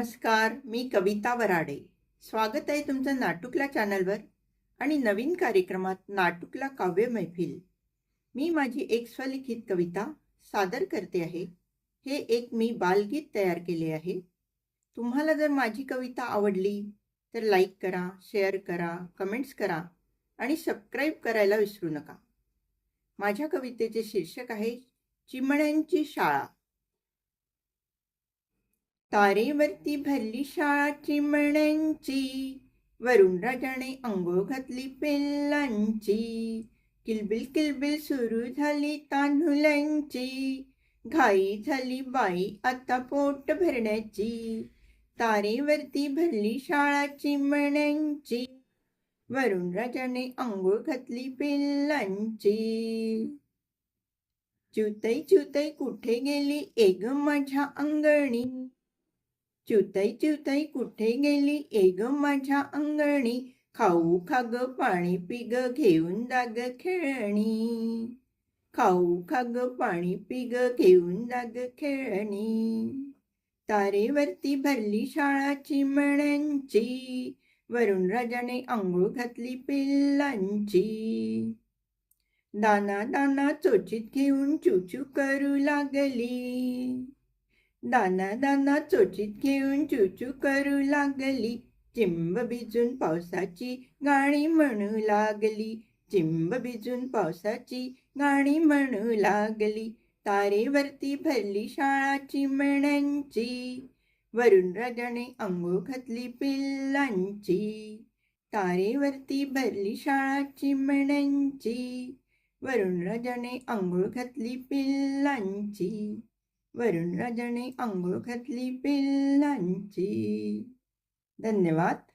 नमस्कार मी कविता वराडे. स्वागत आहे तुमचं नाटुकला चॅनलवर आणि नवीन कार्यक्रमात नाटुकला काव्य मैफिल. मी माझी एक स्वलिखित कविता सादर करते आहे. हे एक मी बालगीत तयार केले आहे. तुम्हाला जर माझी कविता आवडली तर लाईक करा शेअर करा कमेंट्स करा आणि सबस्क्राईब करायला विसरू नका. माझ्या कवितेचे शीर्षक आहे चिमण्यांची शाळा. तारेवरती भरली शाळा चिमण्यांची वरून राजाने अंघोळ घातली पिल्लांची किलबिल किलबिल सुरू झाली तान्हुलांची घाई झाली बाई आता पोट भरण्याची. तारेवरती भरली शाळा चिमण्यांची वरून राजाने अंघोळ घातली पिल्लांची च्युतई च्युतई कुठे गेली? एग माझ्या अंगणी चिवताई चिवताई कुठे गेली? एग माझ्या अंगणी. खाऊ खाग पाणी पिग घेऊन दाग खेळणी. खाऊ खाग पाणी पिग घेऊन दाग खेळणी. तारेवरती भरली शाळा चिमण्यांची वरुण राजाने आंघोळ घातली पिल्लांची. दाना दाना चोचीत घेऊन चुचू करू लागली. दाना दाना चोचीत घेऊन चुचू करू लागली चिंब भिजून पावसाची गाणी म्हणू लागली चिंब भिजून पावसाची गाणी म्हणू लागली तारेवरती भरली शाळा चिमण्यांची वरुण राजाने अंगो घातली पिल्लांची तारेवरती भरली शाळा चिमण्यांची वरुण राजाने आंघोळ घातली पिल्लांची वरुण राजाने आंघोळ घातली पिल्लांची. धन्यवाद.